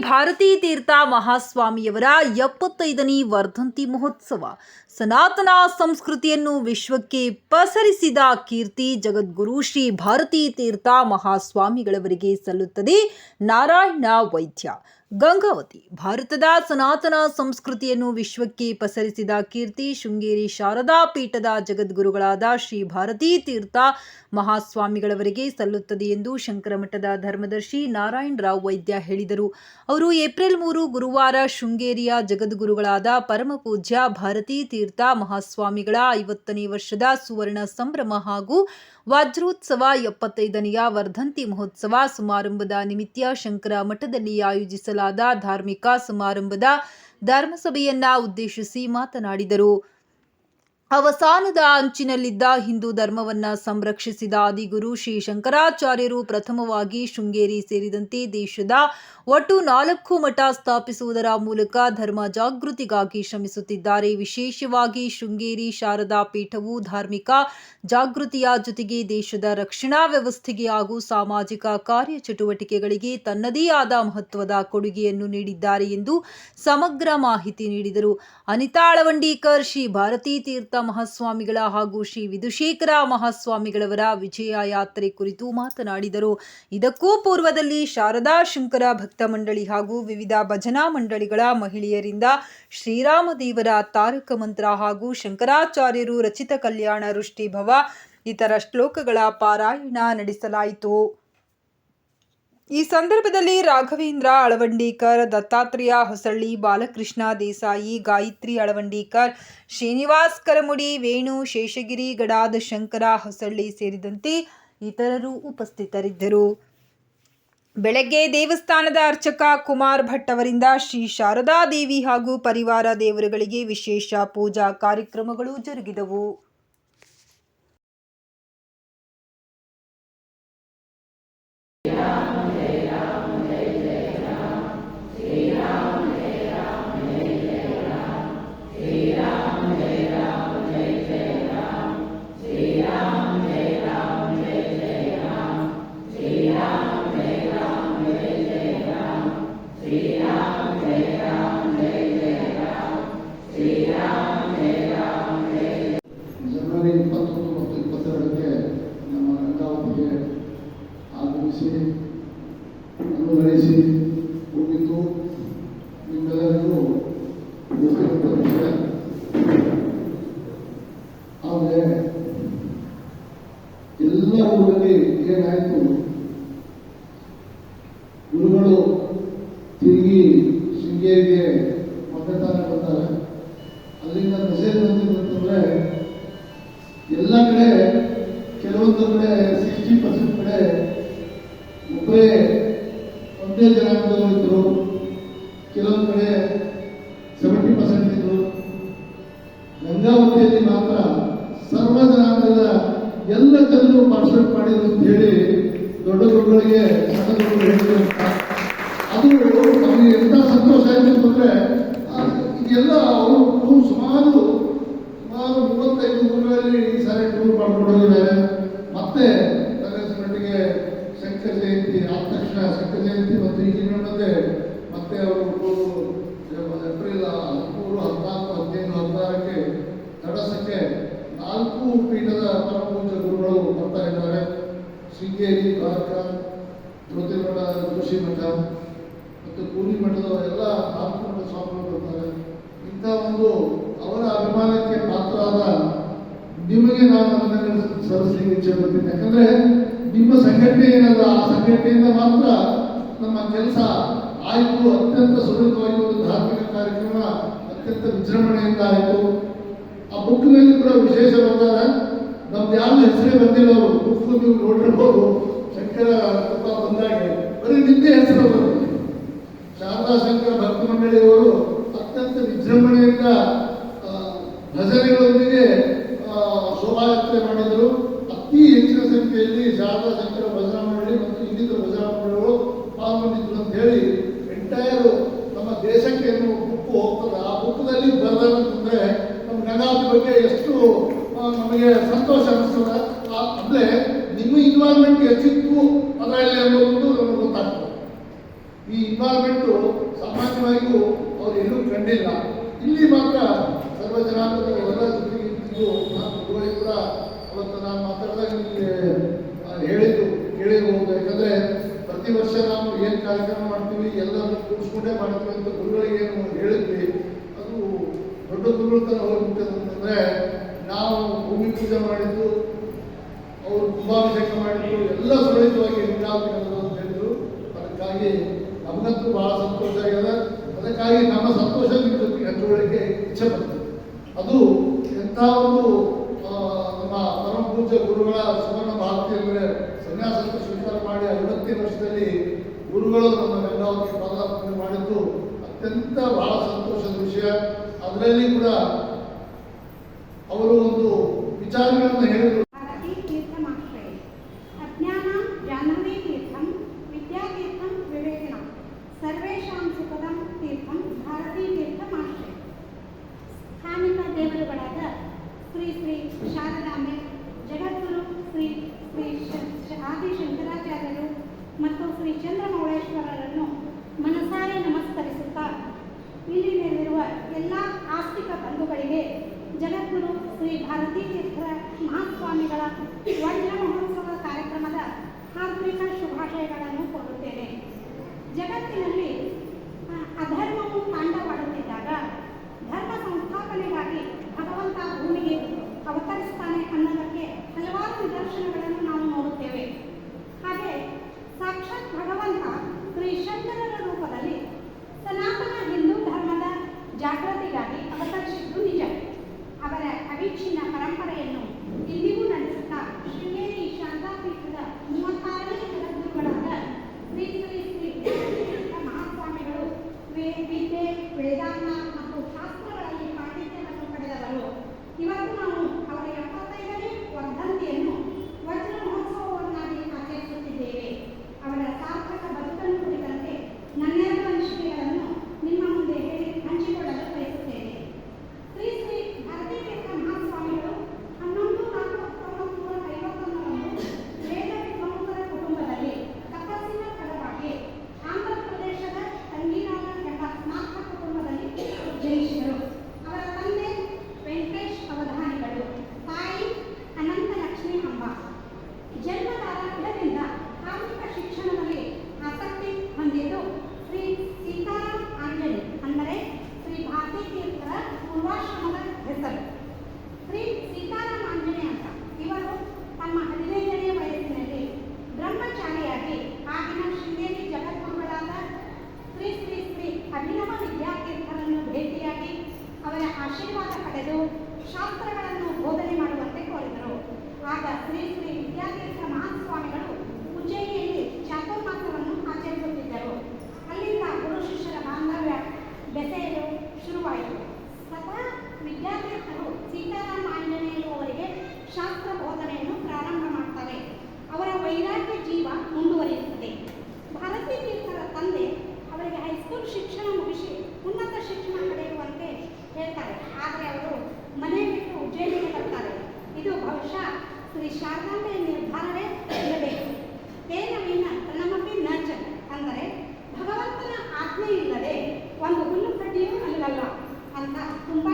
ಭಾರತೀ ತೀರ್ಥ ಮಹಾಸ್ವಾಮಿಯವರ ಎಪ್ಪತ್ತೈದನೇ ವರ್ಧಂತಿ ಮಹೋತ್ಸವ. ಸನಾತನ ಸಂಸ್ಕೃತಿಯನ್ನು ವಿಶ್ವಕ್ಕೆ ಪಸರಿಸಿದ ಕೀರ್ತಿ ಜಗದ್ಗುರು ಶ್ರೀ ಭಾರತೀ ತೀರ್ಥ ಮಹಾಸ್ವಾಮಿಗಳವರಿಗೆ ಸಲ್ಲುತ್ತದೆ ನಾರಾಯಣ ವೈದ್ಯ. ಗಂಗಾವತಿ, ಭಾರತದ ಸನಾತನ ಸಂಸ್ಕೃತಿಯನ್ನು ವಿಶ್ವಕ್ಕೆ ಪಸರಿಸಿದ ಕೀರ್ತಿ ಶೃಂಗೇರಿ ಶಾರದಾ ಪೀಠದ ಜಗದ್ಗುರುಗಳಾದ ಶ್ರೀ ಭಾರತೀ ತೀರ್ಥ ಮಹಾಸ್ವಾಮಿಗಳವರಿಗೆ ಸಲ್ಲುತ್ತದೆ ಎಂದು ಶಂಕರಮಠದ ಧರ್ಮದರ್ಶಿ ನಾರಾಯಣ ರಾವ್ ವೈದ್ಯ ಹೇಳಿದರು. ಅವರು ಏಪ್ರಿಲ್ ಮೂರು ಗುರುವಾರ ಶೃಂಗೇರಿಯ ಜಗದ್ಗುರುಗಳಾದ ಪರಮಪೂಜ್ಯ ಭಾರತೀ ತೀರ್ಥ ಮಹಾಸ್ವಾಮಿಗಳ ಐವತ್ತನೇ ವರ್ಷದ ಸುವರ್ಣ ಸಂಭ್ರಮ ಹಾಗೂ ವಜ್ರೋತ್ಸವ ಎಪ್ಪತ್ತೈದನೆಯ ವರ್ಧಂತಿ ಮಹೋತ್ಸವ ಸಮಾರಂಭದ ನಿಮಿತ್ತ ಶಂಕರ ಮಠದಲ್ಲಿ ಆಯೋಜಿಸಲಾದ ಧಾರ್ಮಿಕ ಸಮಾರಂಭದ ಧರ್ಮಸಭೆಯನ್ನ ಉದ್ದೇಶಿಸಿ ಮಾತನಾಡಿದರು. ಅವಸಾನದ ಅಂಚಿನಲ್ಲಿದ್ದ ಹಿಂದೂ ಧರ್ಮವನ್ನ ಸಂರಕ್ಷಿಸಿದ ಆದಿಗುರು ಶ್ರೀ ಶಂಕರಾಚಾರ್ಯರು ಪ್ರಥಮವಾಗಿ ಶೃಂಗೇರಿ ಸೇರಿದಂತೆ ದೇಶದ ಒಟ್ಟು ನಾಲ್ಕು ಮಠ ಸ್ಥಾಪಿಸುವುದರ ಮೂಲಕ ಧರ್ಮ ಜಾಗೃತಿಗಾಗಿ ಶ್ರಮಿಸುತ್ತಿದ್ದಾರೆ. ವಿಶೇಷವಾಗಿ ಶೃಂಗೇರಿ ಶಾರದಾ ಪೀಠವು ಧಾರ್ಮಿಕ ಜಾಗೃತಿಯ ಜೊತೆಗೆ ದೇಶದ ರಕ್ಷಣಾ ವ್ಯವಸ್ಥೆಗೆ ಹಾಗೂ ಸಾಮಾಜಿಕ ಕಾರ್ಯಚಟುವಟಿಕೆಗಳಿಗೆ ತನ್ನದೇ ಆದ ಮಹತ್ವದ ಕೊಡುಗೆಯನ್ನು ನೀಡಿದ್ದಾರೆ ಎಂದು ಸಮಗ್ರ ಮಾಹಿತಿ ನೀಡಿದರು. ಅನಿತಾ ಅಳವಂಡೀಕರ್, ಶ್ರೀ ಭಾರತೀ ತೀರ್ಥ ಮಹಾಸ್ವಾಮಿಗಳ ಹಾಗೂ ಶ್ರೀ ವಿಧುಶೇಖರ ಮಹಾಸ್ವಾಮಿಗಳವರ ವಿಜಯ ಯಾತ್ರೆ ಕುರಿತು ಮಾತನಾಡಿದರು. ಇದಕ್ಕೂ ಪೂರ್ವದಲ್ಲಿ ಶಾರದಾ ಶಂಕರ ಭಕ್ತ ಮಂಡಳಿ ಹಾಗೂ ವಿವಿಧ ಭಜನಾ ಮಂಡಳಿಗಳ ಮಹಿಳೆಯರಿಂದ ಶ್ರೀರಾಮ ದೇವರ ತಾರಕ ಮಂತ್ರ ಹಾಗೂ ಶಂಕರಾಚಾರ್ಯರು ರಚಿತ ಕಲ್ಯಾಣ ವೃಷ್ಟಿಭವ ಇತರ ಶ್ಲೋಕಗಳ ಪಾರಾಯಣ ನಡೆಸಲಾಯಿತು. ಈ ಸಂದರ್ಭದಲ್ಲಿ ರಾಘವೇಂದ್ರ ಅಳವಂಡೀಕರ್, ದತ್ತಾತ್ರೇಯ ಹೊಸಳ್ಳಿ, ಬಾಲಕೃಷ್ಣ ದೇಸಾಯಿ, ಗಾಯತ್ರಿ ಅಳವಂಡೀಕರ್ ಶ್ರೀನಿವಾಸ್ ಕರಮುಡಿ ವೇಣು ಶೇಷಗಿರಿ, ಗಡಾದ ಶಂಕರ ಹೊಸಳ್ಳಿ ಸೇರಿದಂತೆ ಇತರರು ಉಪಸ್ಥಿತರಿದ್ದರು. ಬೆಳಗ್ಗೆ ದೇವಸ್ಥಾನದ ಅರ್ಚಕ ಕುಮಾರ್ ಭಟ್ ಅವರಿಂದ ಶ್ರೀ ಶಾರದಾ ದೇವಿ ಹಾಗೂ ಪರಿವಾರ ದೇವರುಗಳಿಗೆ ವಿಶೇಷ ಪೂಜಾ ಕಾರ್ಯಕ್ರಮಗಳು ಜರುಗಿದವು. ನಿಮ್ಮೆಲ್ಲರಿಗೂ ಗೊತ್ತಿರುವಂಥ ವಿಷಯ ಆದರೆ ಎಲ್ಲ ತಿರುಗಿ ಶೃಂಗೇರಿಗೆ ಬರ್ತಾರೆ ಅಲ್ಲಿಂದ ಮೆಸೇಜ್ ಬಂದಿರ್ತಂದ್ರೆ ಎಲ್ಲ ಕಡೆ ಕೆಲವೊಂದು ಕಡೆ ಸಿಕ್ಸ್ಟಿ ಪರ್ಸೆಂಟ್ ಕಡೆ ಒಬ್ಬರೇ ಒಂದೇ ಜನಾಂಗದವರು ದೊಡ್ಡ ಅಂತ. ಅದು ನಮಗೆ ಎಂತ ಸಂತೋಷ ಆಯ್ತು ಅಂತಂದ್ರೆ ಇದೆಲ್ಲ ಅವರು ಸುಮಾರು ಸುಮಾರು ಮೂವತ್ತೈದು ಊರುಗಳಲ್ಲಿ ಈ ಸಾರಿ ಟೂರ್ ಮಾಡ್ಕೊಂಡಿದ್ದಾರೆ ಮತ್ತೆ ಕಾಂಗ್ರೆಸ್ ಮಟ್ಟಿಗೆ ಶಂಕರ ಜಯಂತಿ ಆದ ತಕ್ಷಣ ಜಯಂತಿ ಮತ್ತು ಮಧ್ಯೆ ಮತ್ತೆ ಅವರು ಏಪ್ರಿಲ್ ಹದಿಮೂರು ಹದಿನಾಲ್ಕು, ಹದಿನೈದು, ಹದಿನಾರಕ್ಕೆ ತಡಸಕ್ಕೆ ನಾಲ್ಕು ಪೀಠದ ಪರಮಪೂಜ್ಯ ಗುರುಗಳು ಬರ್ತಾ ಇದ್ದಾರೆ ಶೃಂಗೇರಿ, ದ್ವಾರಕಾ, ಜ್ಯೋತಿರ್ಮಠ ಜೋಶಿ ಮಠ ಮತ್ತು ಪೂರಿ ಮಠದ ಎಲ್ಲ ನಾಲ್ಕು ಮಠ ಸ್ವಾಮಿಗಳು ಬರ್ತಾರೆ. ಇಂಥ ಒಂದು ಅವರ ಅಭಿಮಾನಕ್ಕೆ ಪಾತ್ರವಾದ ನಿಮಗೆ ನಾನು ಅಭಿನಂದನೆ ಸಲ್ಲಿಸಲಿಕ್ಕೆ ಇಚ್ಛೆ ಪಡ್ತೀನಿ. ಯಾಕಂದರೆ ನಿಮ್ಮ ಸಂಘಟನೆ ಏನಲ್ಲ, ಆ ಸಂಘಟನೆಯಿಂದ ಮಾತ್ರ ನಮ್ಮ ಕೆಲಸ ಆಯಿತು. ಅತ್ಯಂತ ಸುಲಭವಾಗಿ ಒಂದು ಧಾರ್ಮಿಕ ಕಾರ್ಯಕ್ರಮ, ಅತ್ಯಂತ ವಿಜೃಂಭಣೆಯಿಂದ ಆಯಿತು. ಆ ಬುಕ್ನಲ್ಲಿ ಕೂಡ ವಿಶೇಷವಾದ ನಮ್ದು ಯಾರು ಹೆಸರೇ ಬಂದಿಲ್ಲ ಅವರು. ಗುಂಪು ನೀವು ನೋಡಿರ್ಬೋದು ಶಂಕರ ಕೃಪಾ ಬಂದಾಗೆ. ಬರೀ ನಿದ್ದೆ ಹೆಸರು ಬರುತ್ತೆ ಶಾರದಾ ಶಂಕರ ಭಕ್ತ ಮಂಡಳಿಯವರು ಅತ್ಯಂತ ವಿಜೃಂಭಣೆಯಿಂದ ಭಜನೆಗಳೊಂದಿಗೆ ಶೋಭಾಯಾತ್ರೆ ಮಾಡಿದರು. ಅತಿ ಹೆಚ್ಚಿನ ಸಂಖ್ಯೆಯಲ್ಲಿ ಶಾರದಾ ಶಂಕರ ಭಜನಾ ಮಂಡಳಿ ಮತ್ತು ಇನ್ನಿತರ ಭಜನಾ ಮಂಡಳಿಗಳು ಪಾಲ್ಗೊಂಡಿದ್ರು ಅಂತ ಹೇಳಿ ಎಂಟೈರ್ ನಮ್ಮ ದೇಶಕ್ಕೆ ಬುಕ್ ಹೋಗ್ತದೆ. ಆ ಬುಕ್ನಲ್ಲಿ ಬರೆದಂತಂದ್ರೆ ನಮ್ಮ ಗಂಗಾವತಿ ಬಗ್ಗೆ ಎಷ್ಟು ನಮಗೆ ಸಂತೋಷ ಅನಿಸ್ತದ. ಅಂದ್ರೆ ನಿಮ್ಮ ಇನ್ವಾಲ್ವ್ಮೆಂಟ್ ಹೆಚ್ಚಿತ್ತು ಅದರಲ್ಲಿ ಅನ್ನೋದು ನಮಗೆ ಗೊತ್ತಾಗ್ತದೆ. ಈ ಇನ್ವಾಲ್ವ್ಮೆಂಟು ಸಾಮಾನ್ಯವಾಗಿಯೂ ಅವ್ರು ಎಲ್ಲೂ ಕಂಡಿಲ್ಲ. ಇಲ್ಲಿ ಮಾತ್ರ ಸರ್ವ ಜನಾಂಗದ ಎಲ್ಲ ಜೊತೆಗೆ ನಾನು ಕೂಡ ಅವತ್ತು ನಾನು ಮಾತಾಡಿದಾಗ ನಿಮಗೆ ಹೇಳಿದ್ದು ಕೇಳಿರಬಹುದು ಯಾಕಂದ್ರೆ ಪ್ರತಿ ವರ್ಷ ನಾವು ಏನು ಕಾರ್ಯಕ್ರಮ ಮಾಡ್ತೀವಿ ಎಲ್ಲರೂ ಕೂಡಿಸ್ಕೊಂಡೇ ಮಾಡ್ತೀವಿ ಅಂತ ಗುರುಗಳಿಗೆ ಏನು ಹೇಳಿದ್ವಿ. ಅದು ದೊಡ್ಡ ಗುರುಗಳ ಥರ ಹೋಗ್ಬಿಟ್ಟದೆ ಅಂತಂದ್ರೆ ನಾವು ಭೂಮಿ ಪೂಜೆ ಮಾಡಿದ್ದು, ಅವರು ಕುಂಭಾಭಿಷೇಕ ಮಾಡಿದ್ರು ಎಲ್ಲ ಸುರಳಿತವಾಗಿ ಅಂತ ಹೇಳಿದ್ರು. ಅದಕ್ಕಾಗಿ ನಮಗಂತೂ ಬಹಳ ಸಂತೋಷ ಆಗ್ಯದ ಅದಕ್ಕಾಗಿ ನಮ್ಮ ಸಂತೋಷ ಜೊತೆಗೆ ಇಚ್ಛೆ ಪಡ್ತದೆ ಅದು ಎಂಥ ಒಂದು ನಮ್ಮ ಪರಮ ಪೂಜ್ಯ ಗುರುಗಳ ಸುವರ್ಣ ಭಾರತಿ ಅಂದರೆ ಸನ್ಯಾಸಕ್ಕೆ ಸ್ವೀಕಾರ ಮಾಡಿ ಐವತ್ತೇ ವರ್ಷದಲ್ಲಿ ಗುರುಗಳು ನಮ್ಮ ಗಂಗಾವತಿ ಪಾದಾರ್ಪಣೆ ಮಾಡಿದ್ದು ಅತ್ಯಂತ ಬಹಳ ಸಂತೋಷದ ವಿಷಯ. ಅದರಲ್ಲಿ ಕೂಡ ಅವರು ಒಂದು ವಿಚಾರಗಳನ್ನು ಹೇಳಿದರು. ಶಾಸ್ತ್ರಗಳನ್ನು ಬೋಧನೆ ಮಾಡುವಂತೆ ಕೋರಿದರು. ಆಗ ಶ್ರೀ ಶ್ರೀ ವಿದ್ಯಾತೀರ್ಥ ಮಹಾಸ್ವಾಮಿಗಳು ಉಜ್ಜಯಿನಿಯಲ್ಲಿ ಚಾತುರ್ಮಾಸವನ್ನು ಆಚರಿಸುತ್ತಿದ್ದರು. ಅಲ್ಲಿಂದ ಗುರು ಶಿಷ್ಯರ ಬಾಂಧವ್ಯ ಬೆಸೆಯಲು ಶುರುವಾಯಿತು. ಸ್ವತಃ ವಿದ್ಯಾತೀರ್ಥರು ಸೀತಾರಾಮ ಆಂಜನೇಯರುವವರಿಗೆ ಶಾಸ್ತ್ರ ಬೋಧನೆಯನ್ನು ಪ್ರಾರಂಭ ಮಾಡ್ತಾರೆ. ಅವರ ವೈರಾಗ್ಯ ಜೀವ ಮುಂದುವರಿಯುತ್ತದೆ. ಭಾರತೀ ತೀರ್ಥರ ತಂದೆ ಅವರಿಗೆ ಹೈಸ್ಕೂಲ್ ಶಿಕ್ಷಣ ಮುಗಿಸಿ ಉನ್ನತ ಶಿಕ್ಷಣ ಪಡೆಯುವಂತೆ ಹೇಳ್ತಾರೆ. ಆದರೆ ಅವರು ಮನೆ ಬಿಟ್ಟು ಉಜ್ಜಯಿನಿಗೆ ಬರ್ತಾರೆ. ಇದು ಬಹುಶಃ ಶ್ರೀ ಶಾರದಾಂಬೆಯ ನಿರ್ಧಾರವೇ ಇರಬೇಕು. ತೇನವಿನ ತನ್ನಮಿ ನಚ ಅಂದರೆ ಭಗವಂತನ ಆಜ್ಞೆ ಇಲ್ಲದೆ ಒಂದು ಹುಲ್ಲು ಕಡ್ಡಿಯೂ ಅಲ್ಲವಲ್ಲ ಅಂತ ತುಂಬಾ